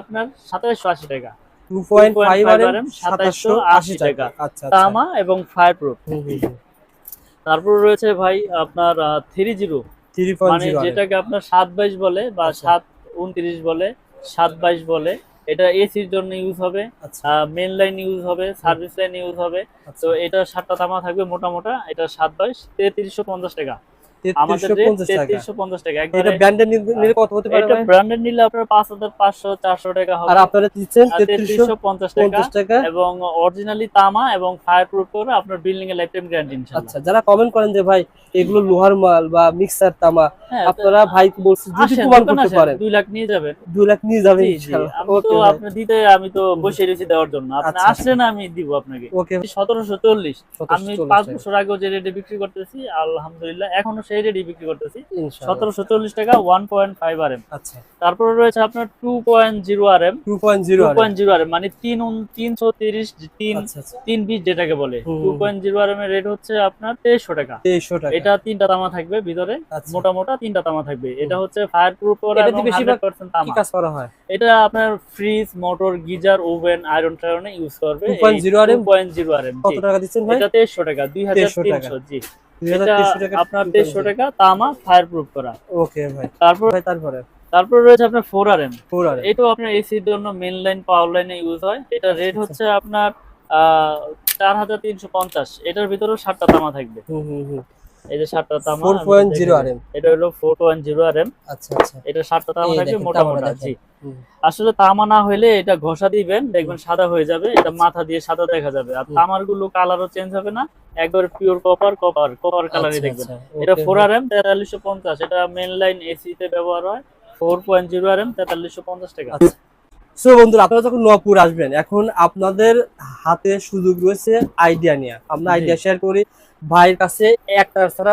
আপনার সাতাশশো আশি টাকা। সাতাশশো আশি টাকা। আচ্ছা আচ্ছা। তামা এবং ফায়ার প্রুফ তারপর রয়েছে ভাই আপনার থ্রি জিরো মানে যেটাকে আপনার সাত বাইশ বলে বা আচ্ছা। সাত উনত্রিশ বলে সাত বাইশ বলে এটা এসির জন্য ইউজ হবে মেন লাইন ইউজ হবে সার্ভিস লাইন ইউজ হবে। তো এটা সাতটা তামা থাকবে মোটা মোটা এটা সাত বাইশ তেত্রিশশো পঞ্চাশ টাকা। আমাদের তেত্রিশশো রেট পঞ্চাশ টাকা। তেত্রিশশো পঞ্চাশ টাকা। এটা একবারে ব্র্যান্ডের নিলে কত হতে পারে এটা ভাই? ব্র্যান্ডেড নিলে আপনার পাঁচ হাজার পাঁচশো চারশো টাকা হবে। আর আপনারা দিচ্ছেন আর তেত্রিশশো 3350 টাকা। পঞ্চাশ টাকা। এবং অরিজিনালি তামা এবং ফায়ার প্রুফ করে আপনার বিল্ডিং এর লাইফ টাইম গ্যারান্টি আচ্ছা যারা কমেন্ট করেন যে ভাই এগুলো লোহার মাল বা মিক্সার তামা হ্যাঁ, আপনারা ভাই বলছেন যদি প্রমাণ করতে পারেন। দুই লাখ নিয়ে যাবেন। দুই লাখ নিয়ে যাবেন ইনশাআল্লাহ। তো আপনি দিতে আমি তো বসে রয়েছি দেওয়ার জন্য। আপনি আচ্ছা, আসলে না আমি দিব আপনাকে। ওকে সতেরোশো চল্লিশ। আমি 1740 পাঁচ বছর আগেও যে রেটে বিক্রি করতেছি আলহামদুলিল্লাহ এখনও সেই বিক্রি করতেছি। সতেরোশো চল্লিশ টাকা one point five R M আচ্ছা। তারপরে রয়েছে আপনার two point zero R M two point zero point zero R M মানে তিন তিনশো তিরিশ তিন আচ্ছা আচ্ছা। তিন বিশ যেটাকে বলে। Two point zero R M এর রেট হচ্ছে আপনার তেইশশো টাকা। তেইশশো টাকা। এটা তিনটা তামা থাকবে ভিতরে আচ্ছা। মোটা মোটা তিনটা তামা থাকবে। এটা হচ্ছে ফায়ার প্রুফ করা বেশিরভাগ 100% তামা। কাজ করা হয়? এটা আপনার fridge motor geyser oven iron টায়রনে use করবে। 2.0 RM? 2.0 RM কত টাকা দিচ্ছেন ভাই? এটা 2300 টাকা 2300 জি এটা 2300 টাকা আপনার 2300 টাকা তামা ফায়ার প্রুফ করা। ওকে ভাই। তারপর ভাই তারপরে? তারপর রয়েছে আপনার 4RM ফোর আর এটাও আপনার এসির জন্য মেন লাইন পাওয়ার লাইনে ইউজ হয়। এটা রেট আচ্ছা। হচ্ছে আপনার চার হাজার তিনশো পঞ্চাশ। এটার ভিতরেও সাতটা তামা থাকবে। এই যে সাতটা তামা four point zero R M এটা হলো four point zero R M আচ্ছা আচ্ছা। এটা সাতটা তামা থাকবে দেখেন, আসলে তামা না হলে এটা ঘষা দিবেন দেখবেন সাদা হয়ে যাবে এটা মাথা দিয়ে সাদা দেখা যাবে। আর তামারগুলো কালারও চেঞ্জ হবে না একবার পিওর কপার কপার কপার কালারই দেখবেন। আচ্ছা, এটা ফোর আর এম তেতাল্লিশশো পঞ্চাশ এটা মেন লাইন এসি তে ব্যবহার হয় four point zero R M তেতাল্লিশশো পঞ্চাশ টাকা। আচ্ছা। সো বন্ধুরা আপনারা যখন নপুর আসবেন এখন আপনাদের হাতে সুযোগ রয়েছে আইডিয়া নিয়ে। আমরা আইডিয়া শেয়ার করি ভাইয়ের কাছে একটা ছাড়া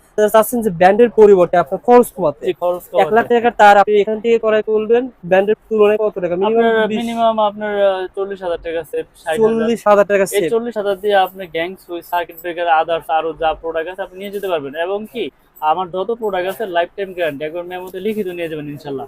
চাচ্ছেন যে ব্র্যান্ডের পরিবর্তে আপনার খরচ কমাতে। এক লাখ টাকা তার আপনি এখান থেকে করাই তুলবেন ব্র্যান্ডের তুলনায় কত টাকা? মিনিমাম আপনার চল্লিশ হাজার টাকা সেভ চল্লিশ হাজার টাকা সেভ চল্লিশ হাজার দিয়ে আপনি gang switch circuit breaker others আরও যা প্রোডাক্ট আছে আপনি নিয়ে যেতে পারবেন। এবং কি আমার যত প্রোডাক্ট আছে লাইফ টাইম গ্যারান্টি একবার মেমোতে লিখিত নিয়ে যাবেন ইনশাল্লাহ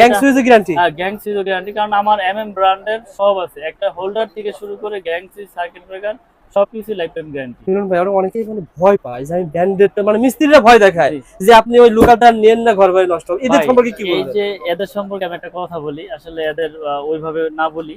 গ্যাং সুইজের গ্যারান্টি হ্যাঁ গ্যাং সুইচ গ্যারান্টি কারণ আমার এম এম ব্র্যান্ডের সব আছে। একটা হোল্ডার থেকে শুরু করে গ্যাং সুইচ সার্কিট ব্রেকার সবকিছু লাইফ টাইম গ্যারান্টি মিলন ভাই অনেকেই মানে ভয় পায় যে আমি ব্র্যান্ডেড মানে মিস্ত্রিরা ভয় দেখায় যে আপনি ওই লোকালটা নেন না ঘর বাড়ি নষ্ট। হবে। এদের সম্পর্কে কি এই যে এদের সম্পর্কে আমি একটা কথা বলি আসলে এদের ওইভাবে না বলি।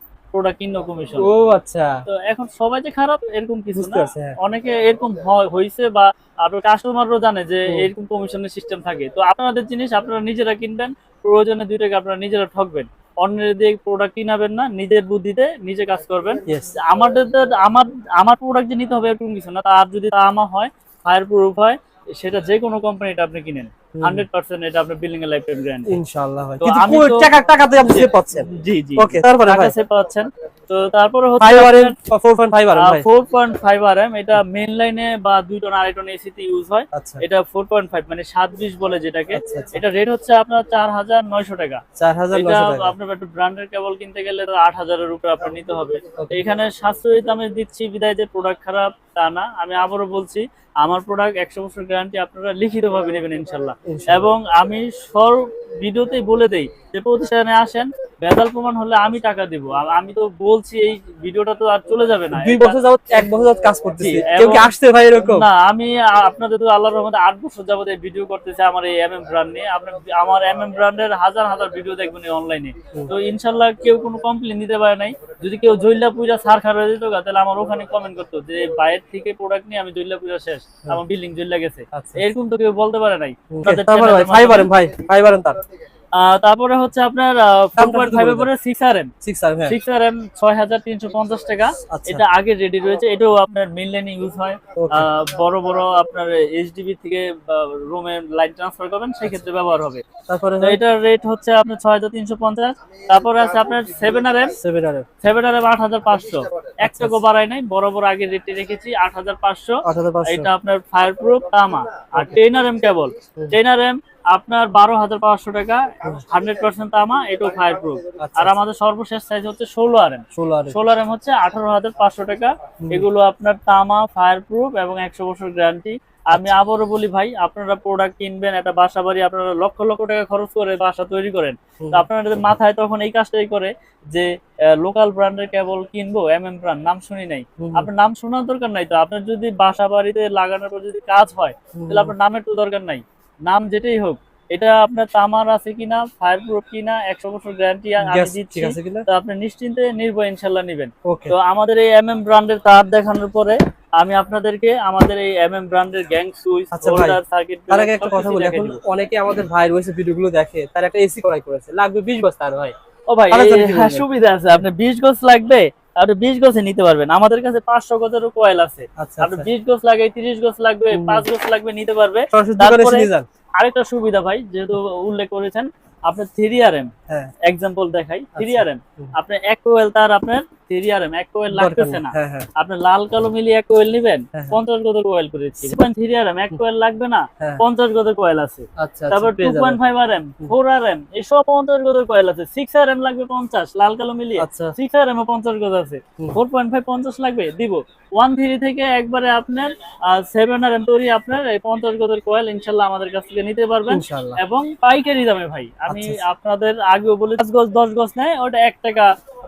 প্রোডাক্ট কিনো কমিশন ও আচ্ছা। তো এখন সবাই যে খারাপ এরকম কিছু না। হ্যাঁ। অনেকে এরকম হয়েছে বা আপনার কাস্টমারও জানে যে এরকম কমিশনের সিস্টেম থাকে। তো আপনাদের জিনিস আপনারা নিজেরা কিনবেন প্রয়োজনে দুই টাকা আপনারা নিজেরা ঠকবেন। অন্যের দিয়ে প্রোডাক্ট কিনাবেন না নিজের বুদ্ধিতে নিজে কাজ করবেন। আমাদের তো- আমার আমার প্রোডাক্ট যে নিতে হবে এরকম কিছু না। তার যদি তা আমার হয় ফায়ার প্রুফ হয় সেটা যে কোনো কোম্পানিটা আপনি কিনেন। এটা আপনার বিল্ডিং এর লাইফ টাইম গ্যারান্টি ইনশাআল্লাহ ভাই। কিন্তু আমি কই তো- আপনি সেভ পাচ্ছেন। জি জি ওকে তারপরে ভাই। কাছে পাচ্ছেন। তো তারপরে হচ্ছে M four point five R M ভাই। Four point five R M এটা লাইনে বা দুই টন আড়াই টন এসিতে ইউজ হয়। এটা ফোর পয়েন্ট ফাইভ মানে সাত বিশ বলে যেটাকে। এটা রেট হচ্ছে আপনার চার হাজার নয়শো টাকা। চার হাজার এটা নশো টাকা। আপনার একটু ব্র্যান্ডের কেবল কিনতে গেলে তো আট হাজারের উপরে আপনার নিতে হবে। এখানে সাশ্রয়ী দামে দিচ্ছি বিদায় যে প্রোডাক্ট খারাপ তা না। আমি আবারও বলছি আমার প্রোডাক্ট একশো বছর গ্যারান্টি আপনারা লিখিত ভাবে নেবেন ইনশাল্লাহ ইনশাআল্লাহ। এবং আমি সব ভিডিওতেই বলে দেই যে প্রতিষ্ঠানে আসেন ভেজাল প্রমাণ হলে আমি টাকা দিব। আমি তো বলছি এই ভিডিওটা তো আর চলে যাবে না। দুই বছর যাবত এক বছর যাবত কাজ করতেছি। কেউ কি আসছে ভাই এরকম? না আমি আপনাদের তো আল্লাহর রহমতে আট বছর যাবত এই ভিডিও করতেছি আমার এই এমএম ব্র্যান্ড নিয়ে। আপনার আমার এমএম ব্র্যান্ডের হাজার হাজার ভিডিও দেখবেন অনলাইনে তো ইনশাল্লাহ কেউ কোনো কমপ্লেন দিতে পারে নাই। যদি কেউ জৈলা পূজা সার খারাপ দিত তাহলে আমার ওখানে কমেন্ট করতো যে বাইরের থেকে প্রোডাক্ট নিয়ে আমি জৈলা পূজা শেষ। আমার বিল্ডিং জৈলা গেছে। আচ্ছা। এরকম তো কেউ বলতে পারে নাই। ভাই। ভাই ফাইভ তার। তারপরে হচ্ছে আপনার পরে six R M six R M ছয় হাজার তিনশো পঞ্চাশ টাকা। আচ্ছা। এটা আগে রেডি রয়েছে এটাও আপনার মেন লাইনে ইউজ হয়। বড় বড় আপনার এইচডিবি থেকে রুমে লাইন ট্রান্সফার করবেন সেক্ষেত্রে ব্যবহার হবে। তারপরে এটার রেট হচ্ছে আপনার ছয় হাজার তিনশো পঞ্চাশ তারপরে আছে আপনার seven R M seven R seven R M আট হাজার পাঁচশো। এক টাকা বাড়ায় নাই বরাবর আগে রেটে রেখেছি আট হাজার পাঁচশো। এটা আপনার ফায়ার প্রুফ তামা। আর ten R M cable ten R M আপনার বারো হাজার পাঁচশো টাকা হান্ড্রেড পার্সেন্ট তামা এটাও ফায়ার প্রুফ আচ্ছা, আর আমাদের সর্বশেষ সাইজ হচ্ছে ষোলো আর এম ষোলো আর এম হচ্ছে আঠারো হাজার পাঁচশো টাকা। এগুলো আপনার তামা ফায়ার প্রুফ এবং একশো বছর গ্যারান্টি আমি আবারও বলি ভাই আপনারা প্রোডাক্ট কিনবেন একটা বাসা বাড়ি আপনারা লক্ষ লক্ষ টাকা খরচ করে বাসা তৈরি করেন। তো আপনাদের মাথায় তখন এই কাজটাই করে যে লোকাল ব্র্যান্ডের কেবল কিনবো এম এম ব্র্যান্ড নাম শুনি নাই। আপনার নাম শোনার দরকার নাই তো আপনার যদি বাসা বাড়িতে লাগানোর পর যদি কাজ হয় তাহলে আপনার নামের তো দরকার নাই। নাম যেটাই হোক এটা আপনার তামার আছে কিনা ফায়ার প্রুফ কিনা একশো বছর গ্যারান্টি আমি দিচ্ছি আছে কিনা? তো আপনি নিশ্চিন্তে নির্ভয় ইনশাল্লাহ নিবেন। তো আমাদের এই এম এম ব্র্যান্ডের তার দেখানোর পরে আমি আপনাদেরকে আমাদের এই এম এম ব্র্যান্ডের গ্যাং সুইচ হোল্ডার সার্কিট তার আগে একটা কথা বলি এখন অনেকে আমাদের ভাই রয়েছে ভিডিওগুলো দেখে তার একটা এসি করাই করেছে লাগবে বিশ বছর তার ভাই ও ভাই হ্যাঁ? সুবিধা আছে আপনি 20 গজ লাগবে আপনি 20 গজে নিতে পারবেন আমাদের কাছে 500 গজেরও কয়েল আছে আচ্ছা আপনি আচ্ছা 20 গজ লাগে 30 গজ লাগবে হুম। 5 গজ লাগবে নিতে পারবে তারপরে- আরেকটা সুবিধা ভাই যেহেতু উল্লেখ করেছেন আপনার 3 আরএম হ্যাঁ এক্সাম্পল দেখাই 3 আচ্ছা। আরএম। আপনি এক কোয়েল তার আপনার 3 এক কোয়েল লাগতেছে না। হ্যাঁ হ্যাঁ। আপনি লাল কালো মিলিয়ে এক কোয়েল নেবেন হ্যাঁ, হ্যাঁ। 50 কোয়েল করেছি 2.3 আরএম এক কোয়েল লাগবে না 50 গজের কোয়েল আছে। আচ্ছা তারপর আচ্ছা পয়েন্ট ফাইভ আর এসব পঞ্চাশ গজের কয়েল আছে। লাগবে পঞ্চাশ লাল কালো মিলিয়ে। আচ্ছা। পঞ্চাশ গজ আছে। হুম। ফোর পয়েন্ট ফাইভ পঞ্চাশ লাগবে দিব। ওয়ান থ্রি থেকে একবারে আপনার সেভেন আর এম তৈরি আপনার এই পঞ্চাশ গজের কয়েল ইনশাল্লাহ আমাদের কাছ থেকে নিতে পারবেন। এবং পাইকারি দামে ভাই আমি আপনাদের আগেও বলে পাঁচ গজ দশ গজ নেয় ওটা এক টাকা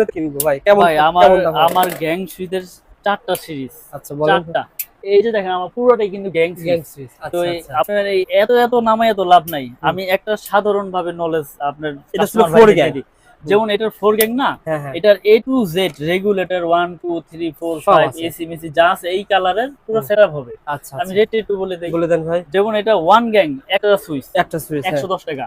তো কিনবো ভাই? কেমন আমার আমার গ্যাং সুইদের চারটা সিরিজ আচ্ছা চারটা। এই যে দেখেন আমার পুরোটাই কিন্তু গ্যাং তো আচ্ছা আচ্ছা। আপনার এই এত এত নামে এত লাভ নাই। আমি একটা সাধারণ ভাবে নলেজ আপনার এটা ছিল। যেমন এটার ফোর গ্যাং না হ্যাঁ হ্যাঁ। এটার A to Z regulator one two three four five. AC Messi যা আছে এই কালারের পুরো। সেট হবে। আচ্ছা আমি আচ্ছা। রেট একটু বলে দিই। বলে দেন ভাই। যেমন এটা ওয়ান গ্যাং একটা সুইচ একটা সুইচ একশো দশ টাকা।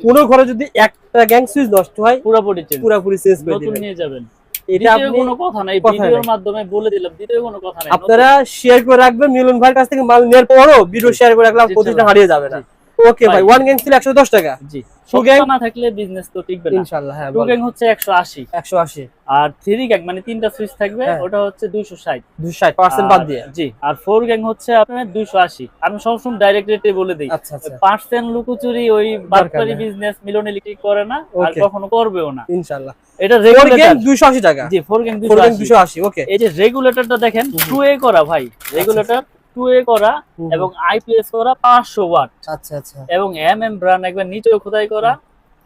কোনো ঘরে যদি একটা গ্যাং সুইচ নষ্ট হয় পুরোপুরি চেঞ্জ পুরোপুরি চেঞ্জ করে নতুন দিবেন নিয়ে যাবেন। এটা কোনো কথা নাই ভিডিওর মাধ্যমে বলে দিলাম দ্বিতীয় কোনো কথা নাই আপনারা শেয়ার করে রাখবেন মিলন ভাইয়ের কাছ থেকে মাল নেওয়ার পরও ভিডিও শেয়ার করে রাখলাম প্রতিষ্ঠান হারিয়ে যাবে না। ওকে ভাই। ওয়ান গ্যাং ছিল একশো দশ টাকা। জি gang? সত্য না থাকলে বিজনেস তো টিকবে না। ইনশাল্লাহ হ্যাঁ টু গ্যাং হচ্ছে একশো আশি। একশো আশি। আর থ্রি গ্যাং মানে তিনটা সুইচ থাকবে হ্যাঁ। ওটা হচ্ছে দুইশো ষাট। দুশো ষাট পার্সেন্ট বাদ দিয়ে। জি আর ফোর গ্যাং হচ্ছে আপনার দুইশো আশি। আমি সবসময় ডাইরেক্ট রেটে বলে দিই। আচ্ছা আচ্ছা। পার্সেন্ট লুকোচুরি ওই। বিজনেস মিলনিলিটি করে না আর কখনো করবেও না। ইনশাল্লাহ এটা ফোর গ্যাং রেগুলেটর দুশো আশি টাকা। জি ফোর গ্যাং ফোর গ্যাং দুইশো দুশো আশি ওকে এই যে রেগুলেটরটা দেখেন টু এ করা ভাই। রেগুলেটর টু এ করা এবং আইপিএস করা পাঁচশো ওয়াট আচ্ছা আচ্ছা। এবং এম এম ব্র্যান্ড একবার নিচেও খোদাই করা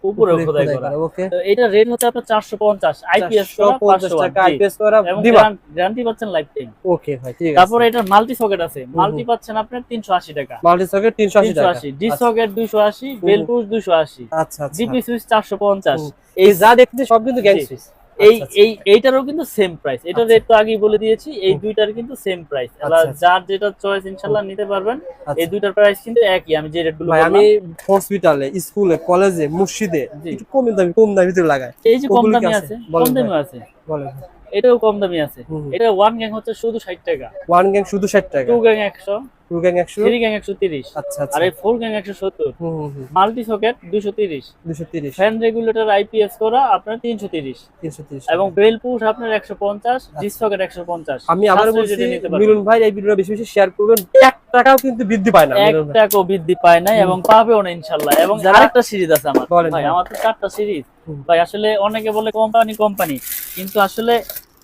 উপরে খোদাই করা। ওকে। তো এটা রেট হচ্ছে আপনার চারশো পঞ্চাশ আইপিএস করা 450 টাকা আইপিএস করা দিবা। গ্যারান্টি পাচ্ছেন লাইফ টাইম ওকে ভাই ঠিক আছে। তারপরে এটা মাল্টি সকেট আছে। মাল্টি পাচ্ছেন আপনার তিনশো আশি টাকা। মাল্টি সকেট 380 তিনশো টাকা। আশি ডি সকেট দুইশো আশি বেল পুশ দুইশো আশি। আচ্ছা জিপি সুইচ চারশো পঞ্চাশ। হুম। এই যা দেখতে সব কিন্তু গ্যাং সুইচ এই আচ্ছা, এই এইটারও কিন্তু সেম প্রাইস এটা আচ্ছা। রেট তো আগেই বলে দিয়েছি এই দুইটার কিন্তু সেম প্রাইস আচ্ছা, আচ্ছা। যার যেটা চয়েস ইনশাআল্লাহ নিতে পারবেন এই আচ্ছা দুইটার প্রাইস কিন্তু একই আমি যে রেটগুলো বললাম। আমি হসপিটালে স্কুলে কলেজে মসজিদে একটু কম দামে কম দামে ভিতরে লাগাই। এই যে কম দামে আছে? কম দামি আছে। বলেন। এটাও কম দামি আছে। এটা ওয়ান গ্যাং হচ্ছে শুধু ষাট টাকা। ওয়ান গ্যাং শুধু 60 টাকা? টু গ্যাং একশো টু গ্যাং 100 থ্রি গ্যাং একশো তিরিশ। আচ্ছা আচ্ছা। আর এই ফোর গ্যাং একশো সত্তর। হুম হুম হুম। মাল্টি সকেট দুশো তিরিশ। 230 ফ্যান রেগুলেটর আইপিএস করা আপনার তিনশো তিরিশ। 330 এবং বেল পুশ আপনার একশো পঞ্চাশ ডিস সকেট একশো পঞ্চাশ। আমি আবার বলছি। মিলন ভাই এই ভিডিওটা বেশি বেশি শেয়ার করবেন। এক টাকাও কিন্তু বৃদ্ধি পায় না এক টাকাও বৃদ্ধি পায় নাই এবং পাবেও না ইনশাল্লাহ। এবং আরেকটা সিরিজ আছে আমার। ভাই। আমার তো চারটা সিরিজ ভাই আসলে অনেকে বলে কোম্পানি কোম্পানি কিন্তু আসলে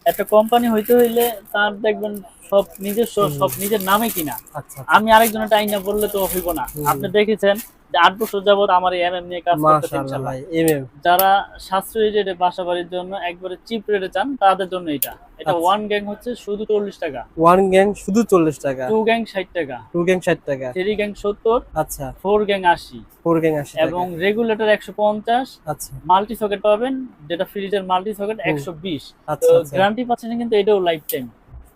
একটা কোম্পানি হইতে হইলে তার দেখবেন সব নিজস্ব সব নিজের নামে কিনা। আচ্ছা। আমি আরেকজনের টাইম না বললে তো হইব না। আপনি দেখেছেন আট বছর যাবত আমার এই এমএম নিয়ে কাজ ইনশাল্লাহ। ভাই এমএম যারা সাশ্রয়ী রেটে বাসা বাড়ির জন্য একবারে চিপ রেটে চান তাদের জন্য এটা। এটা আচ্ছা। ওয়ান গ্যাং হচ্ছে শুধু চল্লিশ টাকা। ওয়ান গ্যাং শুধু 40 টাকা। টু গ্যাং ষাট টাকা। টু গ্যাং 60 টাকা। থ্রি গ্যাং সত্তর আচ্ছা। ফোর গ্যাং আশি। ফোর গ্যাং 80 এবং রেগুলেটর একশো পঞ্চাশ আচ্ছা। মাল্টি সকেট পাবেন যেটা ফ্রিজের মাল্টি সকেট হুম। একশো বিশ। আচ্ছা আচ্ছা। গ্যারান্টি পাচ্ছেন কিন্তু এটাও লাইফ টাইম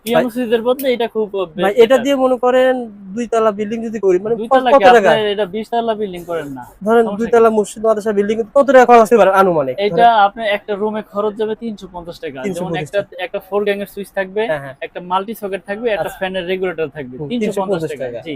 পিয়ানো সুইচের বদলে এটা খুব ভাই এটা দিয়ে মনে করেন দুই তলা বিল্ডিং যদি করি মানে কত টাকা এটা তলা বিল্ডিং করেন না? ধরেন দুই তলা মসজিদ মাদ্রাসা বিল্ডিং কত টাকা খরচ হতে পারে আনুমানিক? এটা আপনার একটা রুমে খরচ যাবে তিনশো পঞ্চাশ টাকা। যেমন একটা একটা ফোর গ্যাং এর সুইচ থাকবে একটা মাল্টি সকেট থাকবে একটা আচ্ছা। ফ্যানের রেগুলেটর থাকবে তিনশো পঞ্চাশ 350 টাকা। টাকা। জি।